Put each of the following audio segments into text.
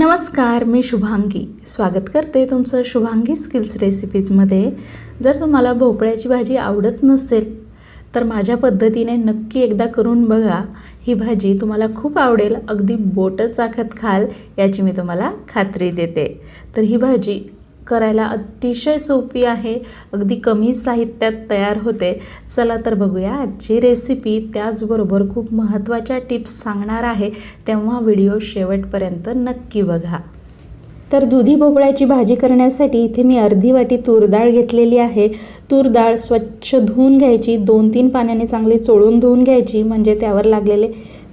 नमस्कार मी शुभांगी. स्वागत करते तुमचं शुभांगी स्किल्स रेसिपीजमध्ये जर तुम्हाला भोपळ्याची भाजी आवडत नसेल तर माझ्या पद्धतीने नक्की एकदा करून बघा. ही भाजी तुम्हाला खूप आवडेल. अगदी बोटं चाखत खाल याची मी तुम्हाला खात्री देते. तर ही भाजी करायला अतिशय सोपी आहे. अगदी कमी साहित्यात तयार होते. चला तर बघूया आजची रेसिपी त्याचबरोबर खूप महत्त्वाच्या टिप्स सांगणार आहे. तेव्हा व्हिडिओ शेवटपर्यंत नक्की बघा. तर दुधी भोपळ्याची भाजी करण्यासाठी इथे मी अर्धी वाटी तूर डाळ घेतलेली आहे. तूर डाळ स्वच्छ धुवून घ्यायची. दोन तीन पाण्याने चांगली चोळून धुवून घ्यायची. म्हणजे त्यावर लागलेले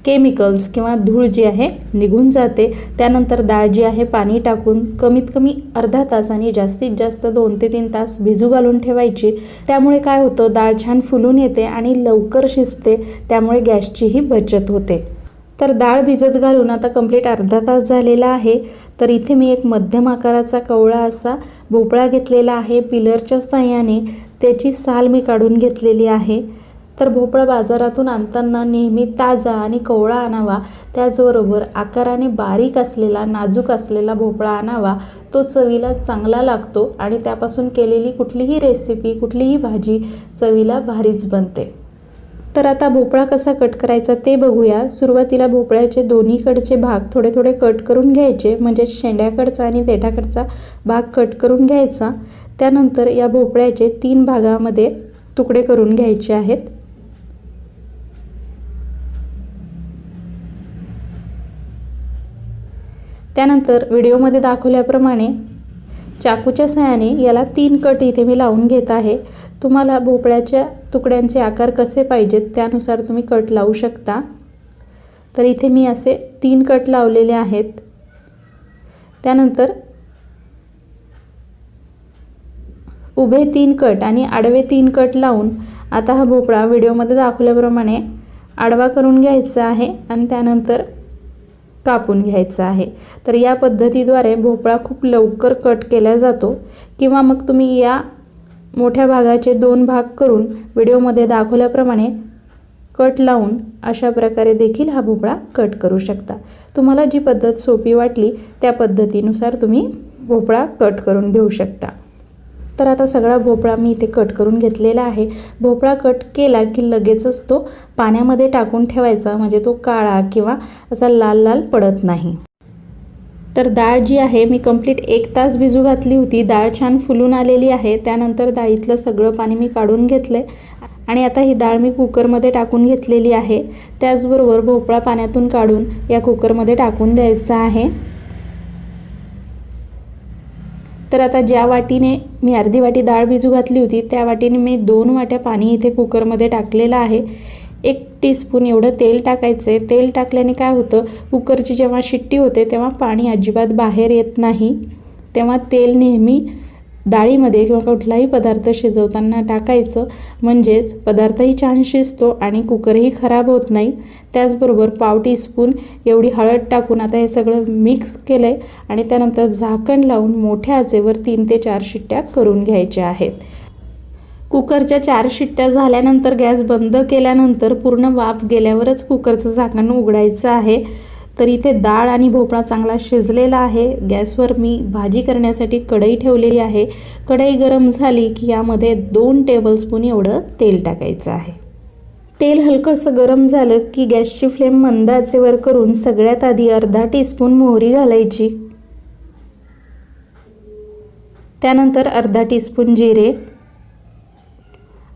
केमिकल्स किंवा धूळ जी आहे निघून जाते. त्यानंतर डाळ जी आहे पाणी टाकून कमीत कमी अर्धा तास आणि जास्तीत जास्त दोन ते तीन तास भिजू घालून ठेवायची. त्यामुळे काय होतं डाळ छान फुलून येते आणि लवकर शिजते त्यामुळे गॅसचीही बचत होते. तर डाळ भिजत घालून आता कंप्लीट अर्धा तास झालेला आहे. तर इथे मी एक मध्यम आकाराचा कवळा असा भोपळा घेतलेला आहे. पिलरच्या साह्याने त्याची साल मी काढून घेतलेली आहे. तर भोपळा बाजारातून आणताना नेहमी ताजा आणि कवळा आणावा. त्याचबरोबर आकाराने बारीक असलेला नाजूक असलेला भोपळा आणावा. तो चवीला चांगला लागतो आणि त्यापासून केलेली कुठलीही रेसिपी कुठलीही भाजी चवीला भारीच बनते. तर आता भोपळा कसा कट करायचा ते बघूया. सुरुवातीला भोपळ्याचे दोन्हीकडचे भाग थोडे थोडे कट करून घ्यायचे म्हणजे शेंड्याकडचा आणि देठाकडचा भाग कट करून घ्यायचा. त्यानंतर या भोपळ्याचे तीन भागामध्ये तुकडे करून घ्यायचे आहेत. त्यानंतर व्हिडिओमध्ये दाखवल्याप्रमाणे चाकूच्या सहाय्याने याला तीन कट इथे मी लावून घेत आहे. तुम्हाला भोपळ्याच्या तुकड्यांचे आकार कसे पाहिजेत त्यानुसार तुम्ही कट लावू शकता. तर इथे मी असे तीन कट लावलेले आहेत. त्यानंतर उभे तीन कट आणि आडवे तीन कट लावून आता हा भोपळा व्हिडिओमध्ये दाखवल्याप्रमाणे आडवा करून घ्यायचा आहे आणि त्यानंतर कापून घ्यायचा आहे. तर या पद्धतीद्वारे भोपळा खूप लवकर कट केला जातो किंवा मग तुम्ही या मोठ्या भागाचे दोन भाग करून व्हिडिओमध्ये दाखवल्याप्रमाणे कट लावून अशा प्रकारे देखील हा भोपळा कट करू शकता. तुम्हाला जी पद्धत सोपी वाटली त्या पद्धतीनुसार तुम्ही भोपळा कट करून घेऊ शकता. तर आता सगळा भोपळा मी इथे कट करून घेतलेला आहे. भोपळा कट केला की लगेचच तो पाण्यामध्ये टाकून ठेवायचा म्हणजे तो काळा किंवा असा लाल लाल पडत नाही. तर डाळ जी आहे मी कंप्लीट एक तास भिजू घातली होती. डाळ छान फुलून आलेली आहे. त्यानंतर डाळीतलं सगळं पाणी मी काढून घेतलं आणि आता ही डाळ मी कुकरमध्ये टाकून घेतलेली आहे. त्याचबरोबर भोपळा पाण्यातून काढून या कुकरमध्ये टाकून द्यायचा आहे. तर आता ज्या वाटीने मी अर्धी वाटी डाळ भिजू घातली होती त्या वाटीने मी दोन वाट्या पाणी इथे कुकरमध्ये टाकलेलं आहे. एक टीस्पून एवढं तेल टाकायचं आहे तेल टाकल्याने काय होतं कुकरची जेव्हा शिट्टी होते तेव्हा पाणी अजिबात बाहेर येत नाही. तेव्हा तेल नेहमी डाळीमध्ये किंवा कुठलाही पदार्थ शिजवताना टाकायचं. म्हणजेच पदार्थही छान शिजतो आणि कुकरही खराब होत नाही. त्याचबरोबर पाव टीस्पून एवढी हळद टाकून आता हे सगळं मिक्स केलं आहे आणि त्यानंतर झाकण लावून मोठ्या आचेवर तीन ते चार शिट्ट्या करून घ्यायच्या आहेत. कुकरच्या चार शिट्ट्या झाल्यानंतर गॅस बंद केल्यानंतर पूर्ण वाफ गेल्यावरच कुकरचं झाकण उघडायचं आहे. तर इथे डाळ आणि भोपळा चांगला शिजलेला आहे. गॅसवर मी भाजी करण्यासाठी कढई ठेवलेली आहे. कढई गरम झाली की यामध्ये दोन टेबलस्पून एवढं तेल टाकायचं आहे. तेल हलकंसं गरम झालं की गॅसची फ्लेम मंदाचेवर करून सगळ्यात आधी अर्धा टीस्पून मोहरी घालायची. त्यानंतर अर्धा टीस्पून जिरे.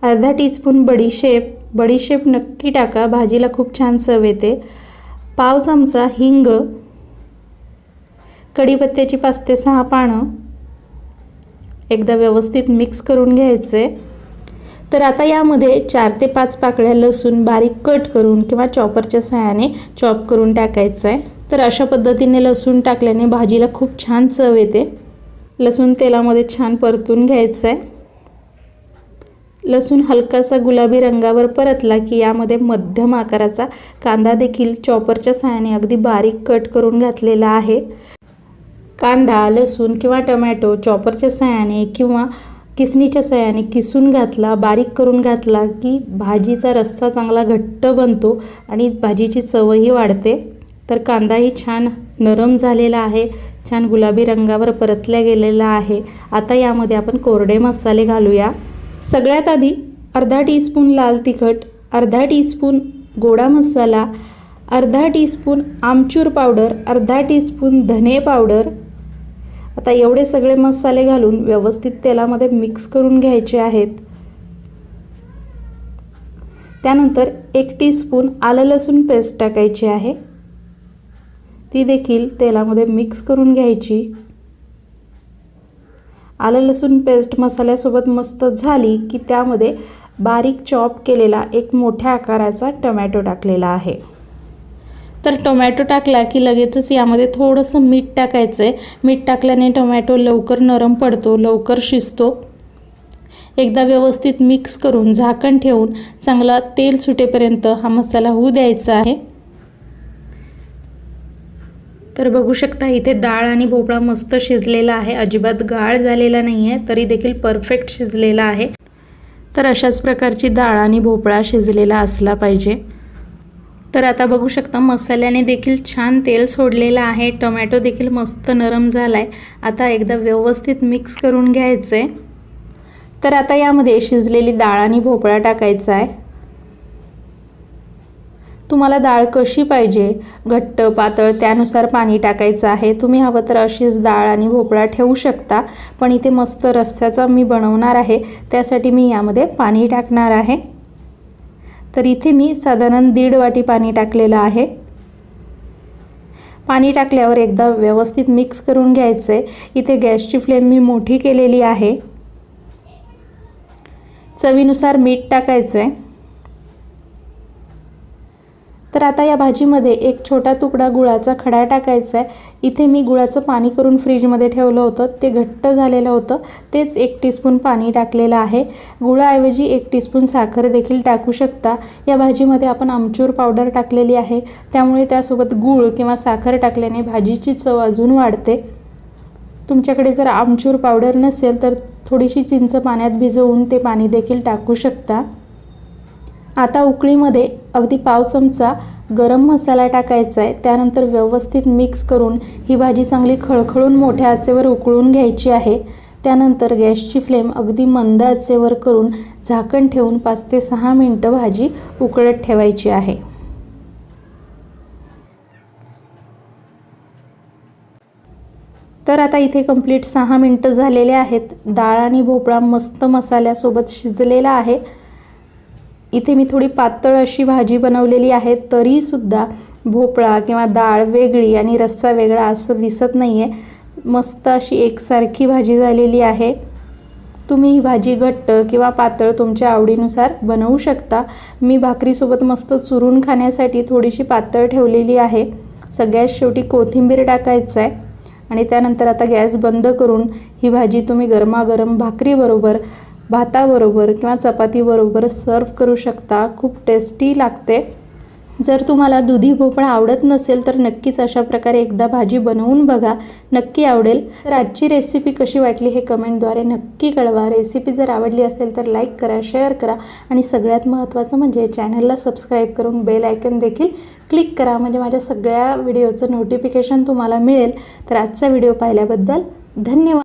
अर्धा टीस्पून बडीशेप. बडीशेप नक्की टाका. भाजीला खूप छान चव येते. पाव चमचा हिंग कढीपत्त्याची पाच ते सहा पानं एकदा व्यवस्थित मिक्स करून घ्यायचे. तर आता यामध्ये चार ते पाच पाकळ्या लसूण बारीक कट करून किंवा चॉपरच्या सहाय्याने चॉप करून टाकायचं आहे तर अशा पद्धतीने लसूण टाकल्याने भाजीला खूप छान चव येते. लसूण तेलामध्ये छान परतून घ्यायचं आहे लसूण हलकासा गुलाबी रंगावर परतला की यामध्ये मध्यम आकाराचा कांदा देखील चॉपरच्या सहाय्याने अगदी बारीक कट करून घातलेला आहे. कांदा लसूण किंवा टमॅटो चॉपरच्या सहाय्याने किंवा किसणीच्या सहाय्याने किसून घातला बारीक करून घातला की भाजीचा रस्सा चांगला घट्ट बनतो आणि भाजीची चवही वाढते. तर कांदाही छान नरम झालेला आहे छान गुलाबी रंगावर परतल्या गेलेला आहे. आता यामध्ये आपण कोरडे मसाले घालूया. सगळ्यात आधी अर्धा टीस्पून लाल तिखट अर्धा टीस्पून गोडा मसाला अर्धा टीस्पून आमचूर पावडर अर्धा टीस्पून धने पावडर आता एवढे सगळे मसाले घालून व्यवस्थित तेलामध्ये मिक्स करून घ्यायचे आहेत. त्यानंतर एक टीस्पून आलं लसूण पेस्ट टाकायची आहे. ती देखील तेलामध्ये मिक्स करून घ्यायची. आलं लसूण पेस्ट मसाल्यासोबत मस्त झाली की त्यामध्ये बारीक चॉप केलेला एक मोठ्या आकाराचा टमॅटो टाकलेला आहे. तर टोमॅटो टाकला की लगेचच यामध्ये थोडंसं मीठ टाकायचं आहे मीठ टाकल्याने टोमॅटो लवकर नरम पडतो लवकर शिजतो. एकदा व्यवस्थित मिक्स करून झाकण ठेवून चांगला तेल सुटेपर्यंत हा मसाला होऊ द्यायचा आहे. तर बघू शकता इथे डाळ आणि भोपळा मस्त शिजलेला आहे. अजिबात गाळ झालेला नाही आहे तरी देखील परफेक्ट शिजलेला आहे. तर अशाच प्रकारची डाळ आणि भोपळा शिजलेला असला पाहिजे. तर आता बघू शकता मसाल्याने देखील छान तेल सोडलेलं आहे. टोमॅटो देखील मस्त नरम झाला आहे आता एकदा व्यवस्थित मिक्स करून घ्यायचं आहे तर आता यामध्ये शिजलेली डाळ आणि भोपळा टाकायचा आहे. तुम्हाला डाळ कशी पाहिजे? घट्ट पातळ त्यानुसार पाणी टाकायचं आहे. तुम्ही हवं तर अशीच डाळ आणि भोपळा ठेवू शकता पण इथे मस्त रस्त्याचा मी बनवणार आहे. त्यासाठी मी यामध्ये पाणी टाकणार आहे. तर इथे मी साधारण दीड वाटी पाणी टाकलेलं आहे. पाणी टाकल्यावर एकदा व्यवस्थित मिक्स करून घ्यायचं आहे इथे गॅसची फ्लेम मी मोठी केलेली आहे. चवीनुसार मीठ टाकायचं आहे तर आता या भाजीमध्ये एक छोटा तुकडा गुळाचा खडा टाकायचा आहे. इथे मी गुळाचं पाणी करून फ्रीजमध्ये ठेवलं होतं. ते घट्ट झालेलं होतं. तेच एक टीस्पून पाणी टाकलेलं आहे. गुळाऐवजी एक टीस्पून साखर देखील टाकू शकता. या भाजीमध्ये आपण आमचूर पावडर टाकलेली आहे. त्यामुळे त्यासोबत गूळ किंवा साखर टाकल्याने भाजीची चव अजून वाढते. तुमच्याकडे जर आमचूर पावडर नसेल तर थोडीशी चिंच पाण्यात भिजवून ते पाणी देखील टाकू शकता. आता उकळीमध्ये अगदी पाव चमचा गरम मसाला टाकायचा आहे. त्यानंतर व्यवस्थित मिक्स करून ही भाजी चांगली खळखळून मोठ्या आचेवर उकळून घ्यायची आहे. त्यानंतर गॅसची फ्लेम अगदी मंद आचेवर करून झाकण ठेवून पाच ते सहा मिनटं भाजी उकळत ठेवायची आहे. तर आता इथे कंप्लीट सहा मिनटं झालेले आहेत. डाळ आणि भोपळा मस्त मसाल्यासोबत शिजलेला आहे. इथे मी थोडी पातळ अशी भाजी बनवलेली आहे तरीसुद्धा भोपळा किंवा डाळ वेगळी आणि रस्सा वेगळा असं दिसत नाही आहे मस्त अशी एकसारखी भाजी झालेली आहे. तुम्ही ही भाजी घट्ट किंवा पातळ तुमच्या आवडीनुसार बनवू शकता. मी भाकरीसोबत मस्त चुरून खाण्यासाठी थोडीशी पातळ ठेवलेली आहे. सगळ्यात शेवटी कोथिंबीर टाकायचं आहे आणि त्यानंतर आता गॅस बंद करून ही भाजी तुम्ही गरमागरम भाकरीबरोबर भाताबरोबर किंवा चपातीबरोबर सर्व करू शकता. खूप टेस्टी लागते. जर तुम्हाला दुधी भोपळा आवडत नसेल तर नक्कीच अशा प्रकारे एकदा भाजी बनवून बघा. नक्की आवडेल. तर आजची रेसिपी कशी वाटली हे कमेंटद्वारे नक्की कळवा. रेसिपी जर आवडली असेल तर लाईक करा शेअर करा. आणि सगळ्यात महत्त्वाचं म्हणजे चॅनलला सबस्क्राईब करून बेल आयकन देखील क्लिक करा. म्हणजे माझ्या सगळ्या व्हिडिओचं नोटिफिकेशन तुम्हाला मिळेल. तर आजचा व्हिडिओ पाहिल्याबद्दल धन्यवाद.